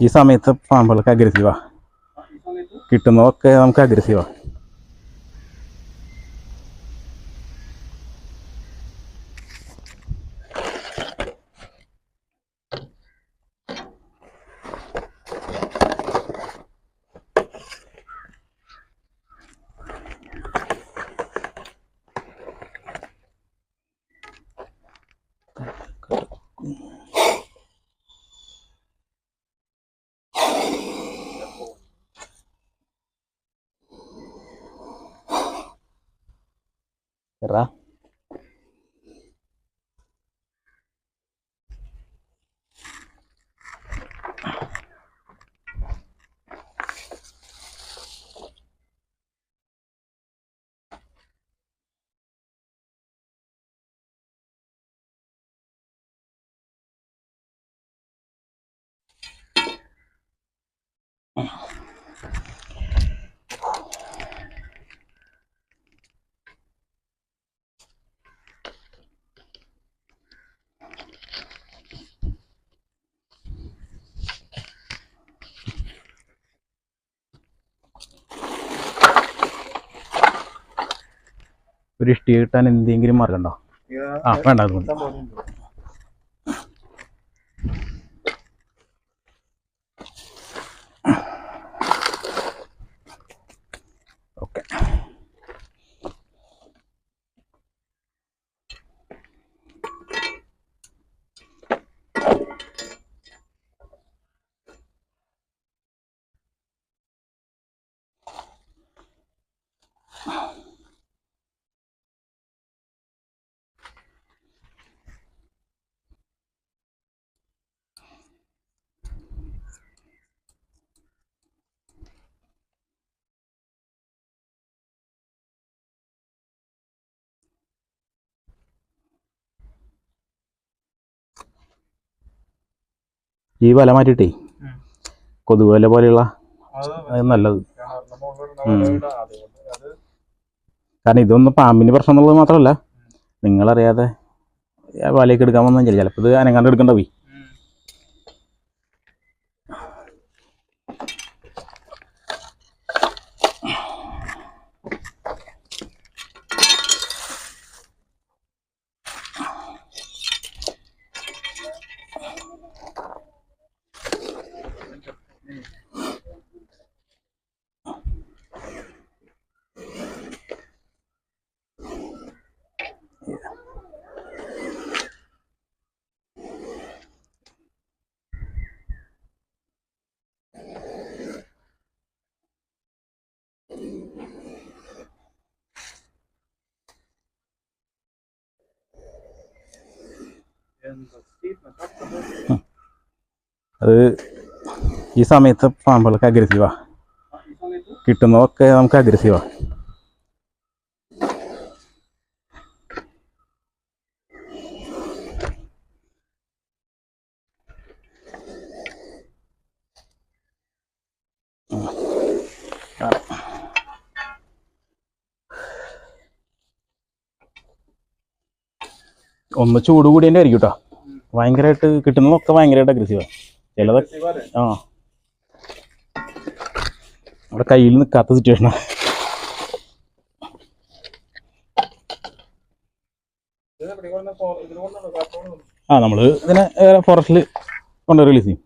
ഈ സമയത്ത് പാമ്പുകൾക്ക് അഗ്രസീവാണ് കിട്ടുന്നതൊക്കെ നമുക്ക് അഗ്രസീവാ ரா ഒരു ഇഷ്ടിക കിട്ടാൻ എന്തെങ്കിലും മാർഗം ഉണ്ടോ? ആ വേണ്ട അത് മതി. ഈ വല മാറ്റിയിട്ടേ. കൊതുകുവല പോലെയുള്ള അത് നല്ലത്. കാരണം ഇതൊന്നും പാമ്പിന് പ്രശ്നം എന്നുള്ളത് മാത്രമല്ല നിങ്ങളറിയാതെ വലയൊക്കെ എടുക്കാൻ വന്നാൽ ചിലപ്പോൾ ഇത് അനങ്ങാണ്ട് എടുക്കണ്ട അത് ഈ സമയത്ത് പാമ്പുകൾക്ക് അഗ്രസീവാ കിട്ടുന്നതൊക്കെ നമുക്ക് അഗ്രസീവാ ഒന്ന് ചൂട് കൂടിയതിന്റെ ആയിരിക്കും കേട്ടോ ഭയങ്കരമായിട്ട് കിട്ടുന്നതൊക്കെ ഭയങ്കരമായിട്ട് അഗ്രസീവാ ചിലതൊക്കെ ആ. അവിടെ കയ്യിൽ നിൽക്കാത്ത സിറ്റുവേഷനാണ് ആ. നമ്മൾ ഇതിനെ ഫോറസ്റ്റിൽ കൊണ്ട് റിലീസ് ചെയ്യും.